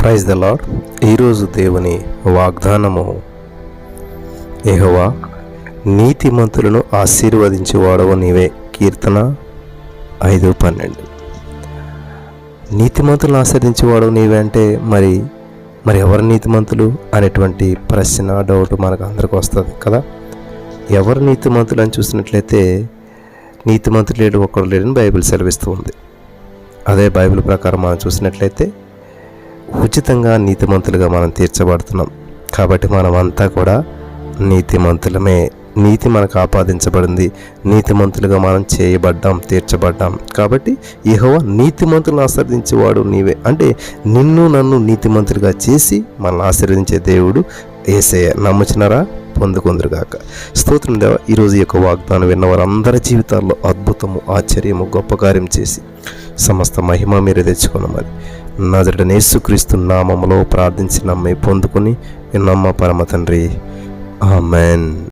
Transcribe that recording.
Praise the lord ఈరోజు దేవుని వాగ్దానము. ఏహోవా నీతిమంతులను ఆశీర్వదించేవాడవు నీవే. కీర్తన ఐదు పన్నెండు. నీతిమంతులను ఆశీర్దించేవాడవు నీవే అంటే మరి మరి ఎవరు నీతిమంతులు అనేటువంటి ప్రశ్న డౌట్ మనకు అందరికి వస్తుంది కదా? ఎవరు నీతిమంతులు అని చూసినట్లయితే నీతిమంతులు లేడు ఒక్కడు లేడని బైబిల్ సెలవిస్తూ ఉంది. అదే బైబిల్ ప్రకారం మనం చూసినట్లయితే ఉచితంగా నీతిమంతులుగా మనం తీర్చబడుతున్నాం. కాబట్టి మనం అంతా కూడా నీతిమంతులమే. నీతి మనకు ఆపాదించబడింది. నీతిమంతులుగా మనం చేయబడ్డాం తీర్చబడ్డాం. కాబట్టి యెహోవా నీతిమంతులను ఆశ్రదించేవాడు నీవే. అంటే నిన్ను నన్ను నీతిమంతులుగా చేసి మనల్ని ఆశీర్వదించే దేవుడు ఏసయ్య. నమ్ముచినారా పొందుకుందరుగాక. స్తోత్రం దేవ ఈరోజు యొక్క వాగ్దానం విన్న వారందరి జీవితాల్లో అద్భుతము ఆశ్చర్యము గొప్ప కార్యం చేసి సమస్త మహిమ మీరు మరి. నజరడ యేసుక్రీస్తు నామములో ప్రార్థించి నమ్మి పొందుకొని నమ్మ పరమ తండ్రి? ఆమెన్.